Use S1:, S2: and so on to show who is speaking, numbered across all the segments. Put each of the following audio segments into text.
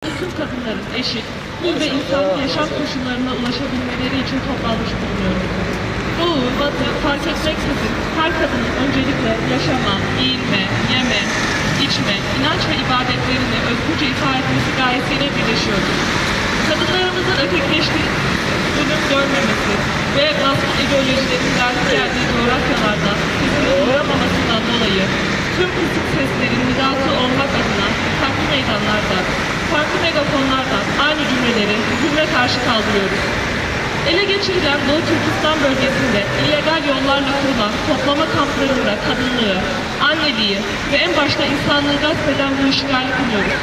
S1: Tüm kadınların eşit, hür ve insanlık yaşam koşullarına ulaşabilmeleri için toplanmış bulunuyoruz. Doğu, batı fark etmeksizin her kadının öncelikle yaşama, giyinme, yeme, içme, inanç ve ibadetlerini özgürce ifade etmesi gayesiyle birleşiyoruz. Kadınlarımızın ötekileştiği zulüm görmemesi ve baskı ideolojilerin galip geldiği coğrafyalarda sesini duyuramamasından dolayı tüm kısık seslerin nidası olmak adına farklı meydanlarda, aynı cümleleri zulme karşı kaldırıyoruz. Ele geçirilen Doğu Türkistan bölgesinde illegal yollarla kurulan toplama kamplarında kadınlığı, anneliği ve en başta insanlığı gasp eden bu işgali kınıyoruz.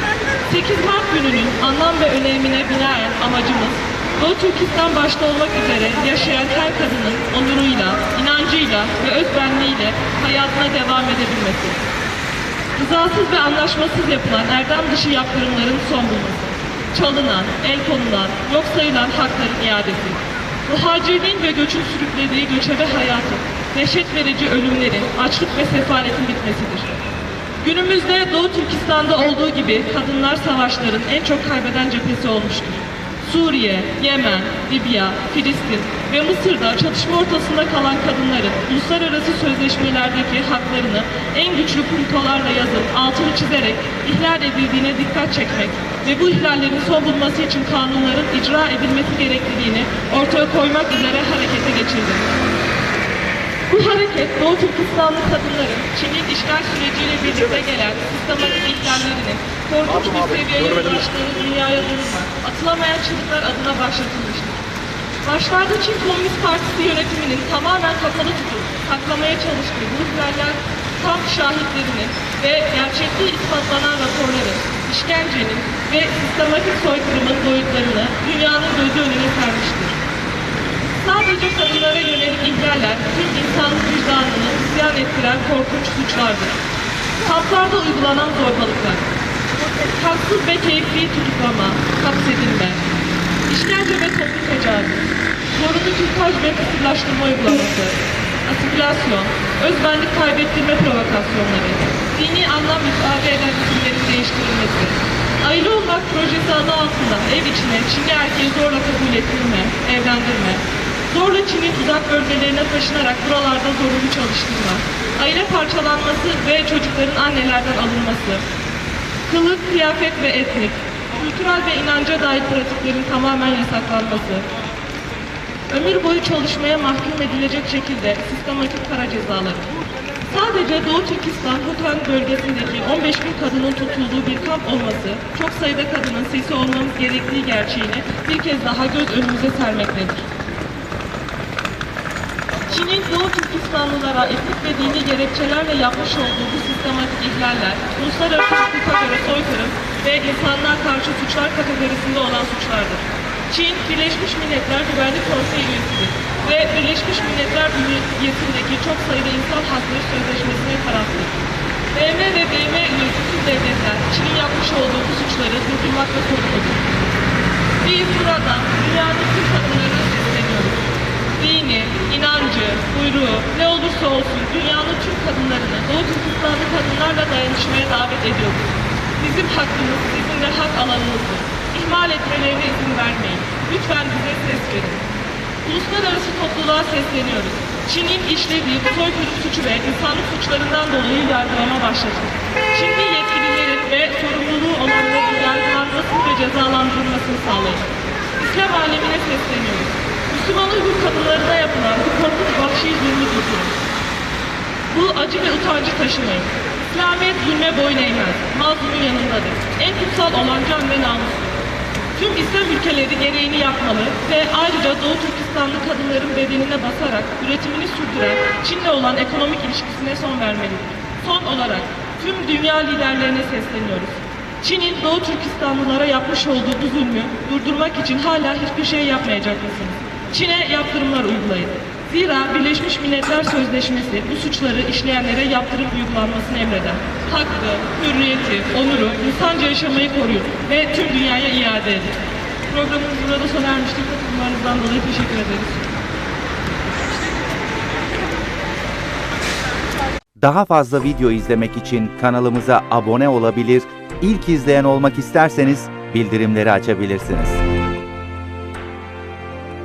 S1: 8 Mart gününün anlam ve önemine binaen amacımız Doğu Türkistan başta olmak üzere yaşayan her kadının onuruyla, inancıyla ve özbenliğiyle hayatına devam edebilmesi. Rızasız ve anlaşmasız yapılan erdem dışı yaptırımların son bulması. Çalınan, el konulan, yok sayılan hakların iadesi. Muhacirliğin ve göçün sürüklediği göçebe hayatın, dehşet verici ölümlerin, açlık ve sefaletin bitmesidir. Günümüzde Doğu Türkistan'da olduğu gibi kadınlar savaşların en çok kaybeden cephesi olmuştur. Suriye, Yemen, Libya, Filistin ve Mısır'da çatışma ortasında kalan kadınların uluslararası sözleşmelerdeki haklarını en güçlü puntolarla yazıp altını çizerek ihlal edildiğine dikkat çekmek ve bu ihlallerin son bulması için kanunların icra edilmesi gerekliliğini ortaya koymak üzere harekete geçildi. Bu hareket Doğu Türkistanlı kadınların Çin'in işgal süreciyle birlikte gelen sistematik ihlallerinin korkunç bir seviyeye ulaştığını dünyaya duyurmak, atılamayan çığlıklar adına başlatılmıştır. Başlarda Çin Komünist Partisi yönetiminin tamamen kapalı tutup saklamaya çalıştığı bu ihlaller tam şahitlerini ve gerçekliği ispatlanan raporların, işkencenin ve sistematik soykırımın boyutlarını dünyanın gözü önüne sermiştir. Sadece kadınlara yönelik ihlaller tüm insanlık vicdanını isyan ettiren korkunç suçlardır. Kamplarda uygulanan zorbalıklar, haksız ve keyfi tutuklama, hapsedilme, işkence ve toplu tecavüz, zorunlu kürtaj ve kısırlaştırma uygulaması, asimilasyon, özbenlik kaybettirme provokasyonları, dini anlam ifade eden değiştirilmesi, aile olmak projesi adı altında. Ev içine Çinli erkeği zorla kabul ettirme, evlendirme, zorla Çin'in uzak bölgelerine taşınarak buralarda zorunlu çalıştırma, aile parçalanması ve çocukların annelerden alınması, kılık, kıyafet ve etnik, kültürel ve inanca dair pratiklerin tamamen yasaklanması, ömür boyu çalışmaya mahkum edilecek şekilde sistematik para cezaları. Sadece Doğu Türkistan Hotan bölgesindeki 15 bin kadının tutulduğu bir kamp olması, çok sayıda kadının sesi olmamız gerektiği gerçeğini bir kez daha göz önümüze sermektedir. Çin'in Doğu Türkistanlılara etnik ve dini gerekçelerle yapmış olduğu bu sistematik ihlaller, uluslararası hukuka göre soykırım ve insanlığa karşı suçlar kategorisinde olan suçlardır. Çin, Birleşmiş Milletler Güvenlik Konseyi üyesidir ve Birleşmiş Milletler bünyesindeki çok sayıda insan hakları sözleşmesine taraflıdır. BM ve BM üyesi devletler Çin'in yapmış olduğu bu suçları durdurmakla sorumludur. Biz burada dünyanın tüm kadınlarına sesleniyoruz dini, inancı, buyruğu ne olursa olsun dünyanın tüm kadınlarını Doğu Türkistanlı kadınlarla dayanışmaya davet ediyoruz. Bizim hakkımız, bizim de hak alanımızdır. İhmal etmelerine izin vermeyin. Lütfen bize ses verin. Uluslararası topluluğa sesleniyoruz. Çin'in işlediği bu soykırım suçu ve insanlık suçlarından dolayı yargılama başlatın. Çinli yetkililerin ve sorumluluğu olanların yargılanmasını ve cezalandırılmasını sağlayın. İslam alemine sesleniyoruz. Müslüman Uygur kadınlarına yapılan bu korkunç vahşi zulmü durdurun. Bu acı ve utancı taşımayın. İslamiyet zulme boyun eğmez. Mazlumun yanındadır. En kutsal olan can ve namustur. Tüm İslam ülkeleri gereğini yapmalı ve ayrıca Doğu Türkistanlı kadınların bedenine basarak üretimini sürdüren Çin'le olan ekonomik ilişkisine son vermelidir. Son olarak tüm dünya liderlerine sesleniyoruz. Çin'in Doğu Türkistanlılara yapmış olduğu bu zulmü durdurmak için hala hiçbir şey yapmayacak mısınız? Çin'e yaptırımlar uygulayın. Birleşmiş Milletler Sözleşmesi bu suçları işleyenlere yaptırım uygulanmasını emreder. Hakkı, hürriyeti, onuru, insanca yaşamayı koruyun ve tüm dünyaya iade edin. Programımız burada sona ermiştir. Katılımlarınızdan dolayı teşekkür ederiz.
S2: Daha fazla video izlemek için kanalımıza abone olabilir, ilk izleyen olmak isterseniz bildirimleri açabilirsiniz.